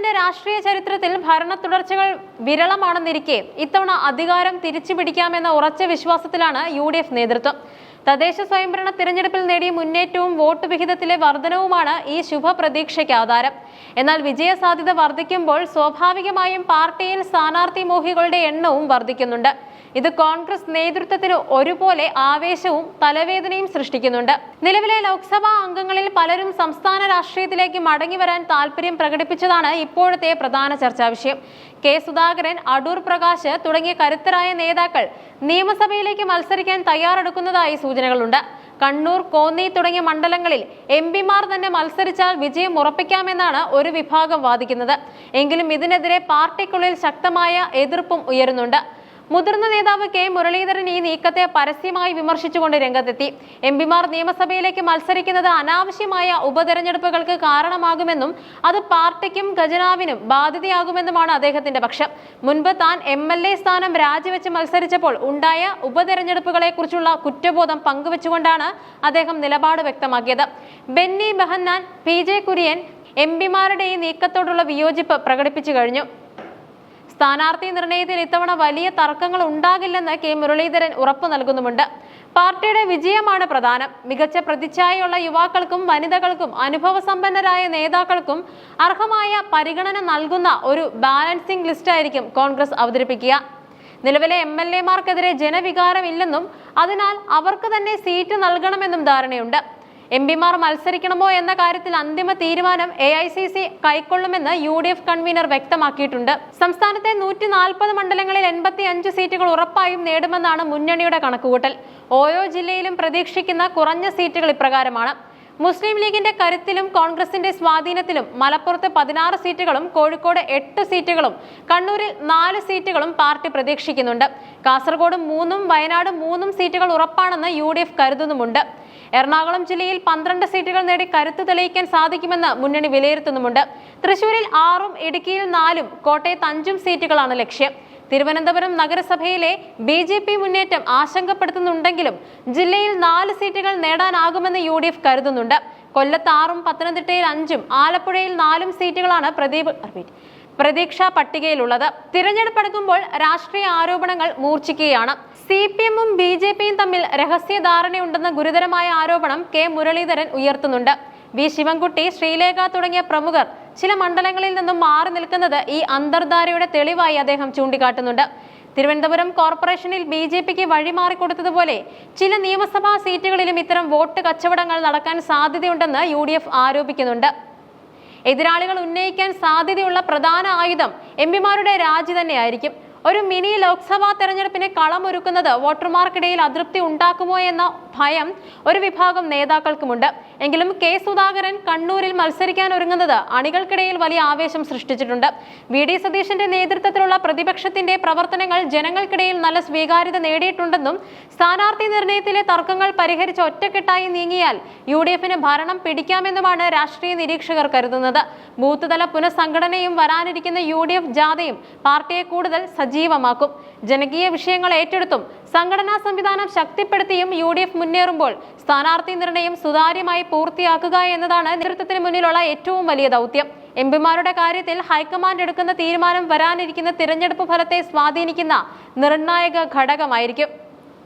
കേരളത്തിന്റെ രാഷ്ട്രീയ ചരിത്രത്തിൽ ഭരണ തുടർച്ചകൾ വിരളമാണെന്നിരിക്കെ ഇത്തവണ അധികാരം തിരിച്ചു പിടിക്കാമെന്ന ഉറച്ച വിശ്വാസത്തിലാണ് യു ഡി എഫ് നേതൃത്വം. തദ്ദേശ സ്വയംഭരണ തിരഞ്ഞെടുപ്പിൽ നേടിയ മുന്നേറ്റവും വോട്ട് വിഹിതത്തിലെ വർധനവുമാണ് ഈ ശുഭപ്രതീക്ഷയ്ക്ക് ആധാരം. എന്നാൽ വിജയസാധ്യത വർദ്ധിക്കുമ്പോൾ സ്വാഭാവികമായും പാർട്ടിയിൽ സ്ഥാനാർത്ഥി മോഹികളുടെ എണ്ണവും വർദ്ധിക്കുന്നുണ്ട്. ഇത് കോൺഗ്രസ് നേതൃത്വത്തിന് ഒരുപോലെ ആവേശവും തലവേദനയും സൃഷ്ടിക്കുന്നുണ്ട്. നിലവിലെ ലോക്സഭാ അംഗങ്ങളിൽ പലരും സംസ്ഥാന രാഷ്ട്രീയത്തിലേക്ക് മടങ്ങി വരാൻ താല്പര്യം പ്രകടിപ്പിച്ചതാണ് ഇപ്പോഴത്തെ പ്രധാന ചർച്ചാ വിഷയം. കെ സുധാകരൻ അടൂർ പ്രകാശ് തുടങ്ങിയ കരുത്തരായ നേതാക്കൾ നിയമസഭയിലേക്ക് മത്സരിക്കാൻ തയ്യാറെടുക്കുന്നതായി സൂചനകളുണ്ട്. കണ്ണൂർ കോന്നി തുടങ്ങിയ മണ്ഡലങ്ങളിൽ എം പിമാർ തന്നെ മത്സരിച്ചാൽ വിജയം ഉറപ്പിക്കാമെന്നാണ് ഒരു വിഭാഗം വാദിക്കുന്നത്. എങ്കിലും ഇതിനെതിരെ പാർട്ടിക്കുള്ളിൽ ശക്തമായ എതിർപ്പും ഉയരുന്നുണ്ട്. മുതിർന്ന നേതാവ് കെ മുരളീധരൻ ഈ നീക്കത്തെ പരസ്യമായി വിമർശിച്ചുകൊണ്ട് രംഗത്തെത്തി. എം പിമാർ നിയമസഭയിലേക്ക് മത്സരിക്കുന്നത് അനാവശ്യമായ ഉപതെരഞ്ഞെടുപ്പുകൾക്ക് കാരണമാകുമെന്നും അത് പാർട്ടിക്കും ഖജനാവിനും ബാധ്യതയാകുമെന്നുമാണ് അദ്ദേഹത്തിന്റെ പക്ഷം. മുൻപ് താൻ എം എൽ എ സ്ഥാനം രാജിവെച്ച് മത്സരിച്ചപ്പോൾ ഉണ്ടായ ഉപതെരഞ്ഞെടുപ്പുകളെ കുറിച്ചുള്ള കുറ്റബോധം പങ്കുവച്ചുകൊണ്ടാണ് അദ്ദേഹം നിലപാട് വ്യക്തമാക്കിയത്. Benny Behanan P J Kurien M പിമാരുടെ ഈ നീക്കത്തോടുള്ള വിയോജിപ്പ് പ്രകടിപ്പിച്ചു കഴിഞ്ഞു. സ്ഥാനാർത്ഥി നിർണയത്തിൽ ഇത്തവണ വലിയ തർക്കങ്ങൾ ഉണ്ടാകില്ലെന്ന് കെ മുരളീധരൻ ഉറപ്പു നൽകുന്നുമുണ്ട്. പാർട്ടിയുടെ വിജയമാണ് പ്രധാനം. മികച്ച പ്രതിച്ഛായയുള്ള യുവാക്കൾക്കും വനിതകൾക്കും അനുഭവ സമ്പന്നരായ നേതാക്കൾക്കും അർഹമായ പരിഗണന നൽകുന്ന ഒരു ബാലൻസിംഗ് ലിസ്റ്റായിരിക്കും കോൺഗ്രസ് അവതരിപ്പിക്കുക. നിലവിലെ എം എൽ എമാർക്കെതിരെ ജനവികാരമില്ലെന്നും അതിനാൽ അവർക്ക് തന്നെ സീറ്റ് നൽകണമെന്നും ധാരണയുണ്ട്. എം പിമാർ മത്സരിക്കണമോ എന്ന കാര്യത്തിൽ അന്തിമ തീരുമാനം എ ഐ സി സി കൈക്കൊള്ളുമെന്ന് യു ഡി എഫ് കൺവീനർ വ്യക്തമാക്കിയിട്ടുണ്ട്. സംസ്ഥാനത്തെ നൂറ്റി നാൽപ്പത് മണ്ഡലങ്ങളിൽ എൺപത്തി അഞ്ച് സീറ്റുകൾ ഉറപ്പായും നേടുമെന്നാണ് മുന്നണിയുടെ കണക്കുകൂട്ടൽ. ഓരോ ജില്ലയിലും പ്രതീക്ഷിക്കുന്ന കുറഞ്ഞ സീറ്റുകൾ ഇപ്രകാരമാണ്. മുസ്ലിം ലീഗിന്റെ കരുത്തിലും കോൺഗ്രസിന്റെ സ്വാധീനത്തിലും മലപ്പുറത്ത് പതിനാറ് സീറ്റുകളും കോഴിക്കോട് എട്ട് സീറ്റുകളും കണ്ണൂരിൽ നാല് സീറ്റുകളും പാർട്ടി പ്രതീക്ഷിക്കുന്നുണ്ട്. കാസർഗോഡ് മൂന്നും വയനാട് മൂന്നും സീറ്റുകൾ ഉറപ്പാണെന്ന് യു കരുതുന്നുമുണ്ട്. എറണാകുളം ജില്ലയിൽ പന്ത്രണ്ട് സീറ്റുകൾ നേടി കരുത്ത് തെളിയിക്കാൻ സാധിക്കുമെന്ന് മുന്നണി വിലയിരുത്തുന്നുമുണ്ട്. തൃശൂരിൽ ആറും ഇടുക്കിയിൽ നാലും കോട്ടയത്ത് അഞ്ചും സീറ്റുകളാണ് ലക്ഷ്യം. തിരുവനന്തപുരം നഗരസഭയിലെ ബി ജെ പി മുന്നേറ്റം ആശങ്കപ്പെടുത്തുന്നുണ്ടെങ്കിലും ജില്ലയിൽ നാല് സീറ്റുകൾ നേടാനാകുമെന്ന് യു ഡി എഫ് കരുതുന്നുണ്ട്. കൊല്ലത്ത് ആറും പത്തനംതിട്ടയിൽ അഞ്ചും ആലപ്പുഴയിൽ നാലും സീറ്റുകളാണ് പ്രദീപ് പ്രതീക്ഷാ പട്ടികയിലുള്ളത്. തിരഞ്ഞെടുപ്പ് അടുക്കുമ്പോൾ രാഷ്ട്രീയ ആരോപണങ്ങൾ മൂർച്ഛിക്കുകയാണ്. സി പി എമ്മും ബി ജെ പിയും തമ്മിൽ രഹസ്യ ധാരണയുണ്ടെന്ന ഗുരുതരമായ ആരോപണം കെ. മുരളീധരൻ ഉയർത്തുന്നുണ്ട്. വി. ശിവൻകുട്ടി ശ്രീലേഖ തുടങ്ങിയ പ്രമുഖർ ചില മണ്ഡലങ്ങളിൽ നിന്നും മാറി നിൽക്കുന്നത് ഈ അന്തർധാരയുടെ തെളിവായി അദ്ദേഹം ചൂണ്ടിക്കാട്ടുന്നുണ്ട്. തിരുവനന്തപുരം കോർപ്പറേഷനിൽ ബി ജെ പിക്ക് വഴിമാറിക്കൊടുത്തതുപോലെ ചില നിയമസഭാ സീറ്റുകളിലും ഇത്തരം വോട്ട് കച്ചവടങ്ങൾ നടക്കാൻ സാധ്യതയുണ്ടെന്ന് യു ആരോപിക്കുന്നുണ്ട്. എതിരാളികൾ ഉന്നയിക്കാൻ സാധ്യതയുള്ള പ്രധാന ആയുധം എം പിമാരുടെ രാജി തന്നെയായിരിക്കും. ഒരു മിനി ലോക്സഭാ തെരഞ്ഞെടുപ്പിന് കളമൊരുക്കുന്നത് വോട്ടർമാർക്കിടയിൽ അതൃപ്തി ഉണ്ടാക്കുമോ എന്ന ഭയം ഒരു വിഭാഗം നേതാക്കൾക്കുമുണ്ട്. എങ്കിലും കെ സുധാകരൻ കണ്ണൂരിൽ മത്സരിക്കാൻ ഒരുങ്ങുന്നത് അണികൾക്കിടയിൽ വലിയ ആവേശം സൃഷ്ടിച്ചിട്ടുണ്ട്. വി ഡി സതീശന്റെ നേതൃത്വത്തിലുള്ള പ്രതിപക്ഷത്തിന്റെ പ്രവർത്തനങ്ങൾ ജനങ്ങൾക്കിടയിൽ നല്ല സ്വീകാര്യത നേടിയിട്ടുണ്ടെന്നും സ്ഥാനാർത്ഥി നിർണയത്തിലെ തർക്കങ്ങൾ പരിഹരിച്ച് ഒറ്റക്കെട്ടായി നീങ്ങിയാൽ യു ഡി എഫിന് ഭരണം പിടിക്കാമെന്നുമാണ് രാഷ്ട്രീയ നിരീക്ഷകർ കരുതുന്നത്. ബൂത്ത് തല പുനഃസംഘടനയും വരാനിരിക്കുന്ന യു ഡി എഫ് ജാഥയും പാർട്ടിയെ കൂടുതൽ സജീവമാക്കും. ജനകീയ വിഷയങ്ങൾ ഏറ്റെടുത്തും സംഘടനാ സംവിധാനം ശക്തിപ്പെടുത്തിയും യു ഡി എഫ് മുന്നേറുമ്പോൾ സ്ഥാനാർത്ഥി നിർണയം സുതാര്യമായി പൂർത്തിയാക്കുക എന്നതാണ് നേതൃത്വത്തിന് മുന്നിലുള്ള ഏറ്റവും വലിയ ദൗത്യം. എം പിമാരുടെ കാര്യത്തിൽ ഹൈക്കമാൻഡ് എടുക്കുന്ന തീരുമാനം വരാനിരിക്കുന്ന തിരഞ്ഞെടുപ്പ് ഫലത്തെ സ്വാധീനിക്കുന്ന നിർണായക ഘടകമായിരിക്കും.